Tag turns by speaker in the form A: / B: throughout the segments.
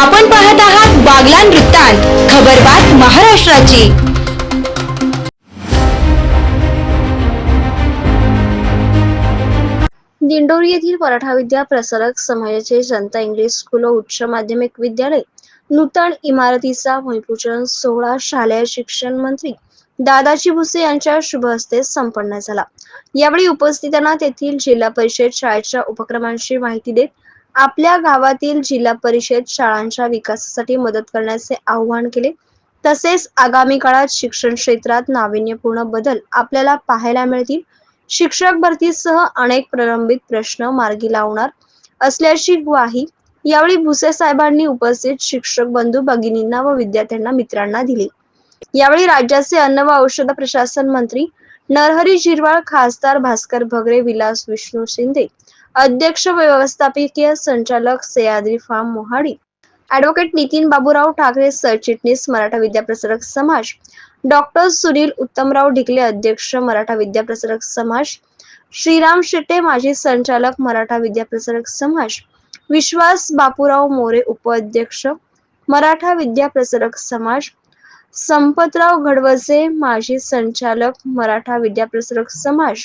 A: आपण पाहत आहात बागलान वृत्तांत खबरबात महाराष्ट्राची.
B: दिंडोरी येथील मराठा विद्या प्रसारक समाजाचे जनता इंग्लिश स्कूल उच्च माध्यमिक विद्यालय नूतन इमारतीचा भूमिपूजन सोहळा शालेय शिक्षण मंत्री दादाजी भुसे यांच्या शुभ हस्ते संपन्न झाला. यावेळी उपस्थितांना तेथील जिल्हा परिषद शाळेच्या उपक्रमांची माहिती देत आपल्या गावातील जिल्हा परिषद शाळांच्या विकासासाठी मदत करण्याचे आवाहन केले. तसेच आगामी काळात शिक्षण क्षेत्रात नाविन्यपूर्ण बदल आपल्याला पाहायला मिळतील. शिक्षक भरतीसह अनेक प्रलंबित प्रश्न मार्गी लावणार असल्याची ग्वाही यावेळी भुसे साहेबांनी उपस्थित शिक्षक बंधू भगिनींना व विद्यार्थ्यांना मित्रांना दिली. यावेळी राज्याचे अन्न व औषध प्रशासन मंत्री नरहरी झिरवाळ खासदार भास्कर भगरे विलास विष्णू शिंदे अध्यक्ष व्यवस्थापकीय संचालक सह्याद्री फार्म मोहाडी ऍडव्होकेट नितीन बाबूराव ठाकरे सरचिटणीस मराठा विद्याप्रसारक समाज डॉक्टर सुनील उत्तमराव ढिकले अध्यक्ष मराठा विद्याप्रसारक समाज श्रीराम शेट्टे माजी संचालक मराठा विद्याप्रसारक समाज विश्वास बापूराव मोरे उपाध्यक्ष मराठा विद्याप्रसारक समाज संपतराव घडवसे माजी संचालक मराठा विद्याप्रसारक समाज.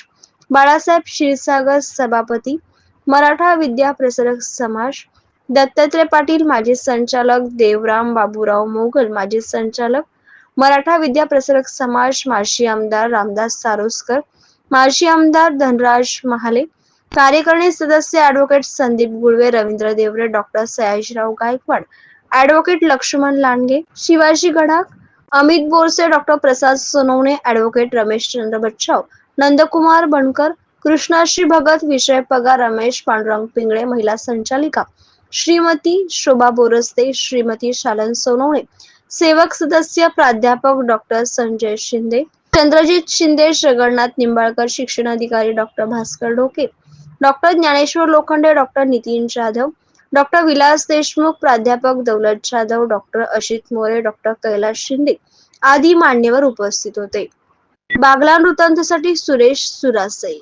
B: बाळासाहेब क्षीरसागर सभापती मराठा विद्याप्रसारक समाज. दत्तात्रय पाटील माजी संचालक देवराम बाबूराव मोगल माजी संचालक मराठा विद्याप्रसारक समाज. माजी आमदार रामदास सारोस्कर माजी आमदार धनराज महाले. कार्यकारिणी सदस्य advocate Sandeep Gulve Ravindra Deore doctor Sayajirao Gaikwad. Advocate Laxman Landge Shivaji Gadakh Amit Borse doctor Prasad Sonawane advocate Ramesh Chandra Bachchav Nandkumar Bankar Krishnashri Bhagat Vijay Pagar Ramesh Pandurang Pingale महिला संचालिका श्रीमती शोभा बोरस्ते श्रीमती शालन सोनवणे सेवक सदस्य प्राध्यापक डॉक्टर संजय शिंदे चंद्रजित शिंदे जगन्नाथ निंबाळकर शिक्षण अधिकारी doctor Bhaskar Doke doctor Dnyaneshwar Lokhande doctor Nitin Jadhav doctor Vilas Deshmukh प्राध्यापक Daulat Jadhav doctor Ashit More doctor Kailas Shinde आदी मान्यवर उपस्थित होते. बागला वृत्तांतासाठी सुरेश सुरासई.